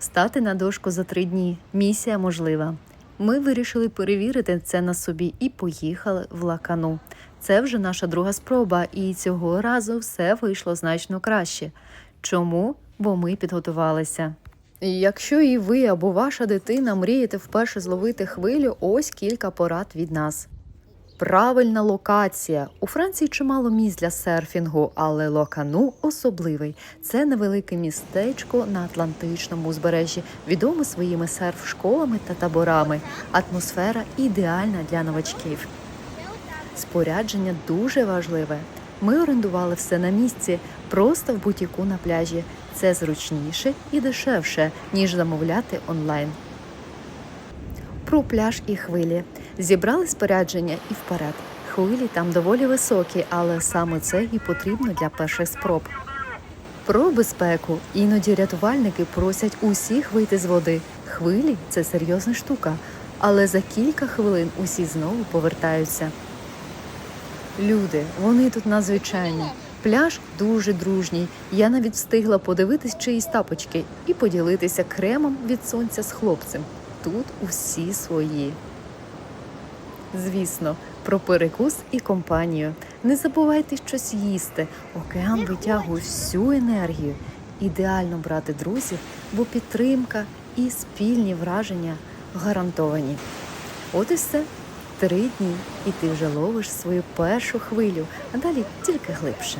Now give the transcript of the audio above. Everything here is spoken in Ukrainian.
Стати на дошку за три дні місія можлива. Ми вирішили перевірити це на собі і поїхали в лакану. Це вже наша друга спроба, і цього разу все вийшло значно краще. Чому? Бо ми підготувалися. Якщо і ви або ваша дитина мрієте вперше зловити хвилю, ось кілька порад від нас. Правильна локація. У Франції чимало місць для серфінгу, але Локану особливий. Це невелике містечко на Атлантичному узбережжі, відоме своїми серф-школами та таборами. Атмосфера ідеальна для новачків. Спорядження дуже важливе. Ми орендували все на місці, просто в бутіку на пляжі. Це зручніше і дешевше, ніж замовляти онлайн. Про пляж і хвилі. Зібрали спорядження і вперед. Хвилі там доволі високі, але саме це і потрібно для перших спроб. Про безпеку іноді рятувальники просять усіх вийти з води. Хвилі це серйозна штука, але за кілька хвилин усі знову повертаються. Люди, вони тут надзвичайні. Пляж дуже дружній. Я навіть встигла подивитись чиїсь тапочки і поділитися кремом від сонця з хлопцем. Тут усі свої. Звісно, про перекус і компанію. Не забувайте щось їсти. Океан витягує всю енергію. Ідеально брати друзів, бо підтримка і спільні враження гарантовані. От і все. Три дні, і ти вже ловиш свою першу хвилю, а далі тільки глибше.